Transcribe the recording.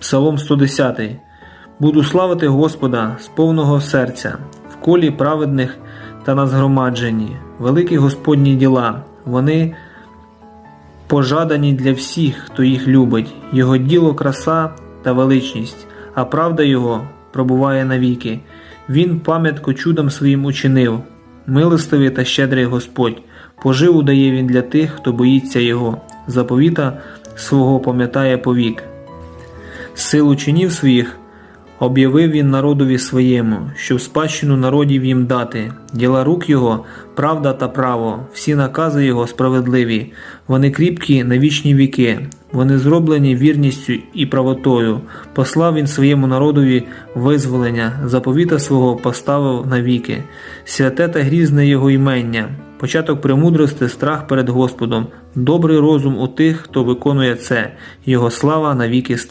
Псалом 110. Буду славити Господа з повного серця, в колі праведних та на згромадженні. Великі Господні діла, вони пожадані для всіх, хто їх любить. Його діло краса та величність, а правда Його пробуває навіки. Він пам'ятку чудом своїм учинив. Милостивий та щедрий Господь, поживу дає він для тих, хто боїться Його, заповіта свого пам'ятає повік. Силу чинів своїх об'явив він народові своєму, щоб спадщину народів їм дати. Діла рук його, правда та право, всі накази його справедливі, вони кріпкі на вічні віки, вони зроблені вірністю і правотою. Послав він своєму народові визволення, заповіта свого поставив навіки. Святе та грізне його імення, початок премудрости, страх перед Господом, добрий розум у тих, хто виконує це, його слава навіки стоїть.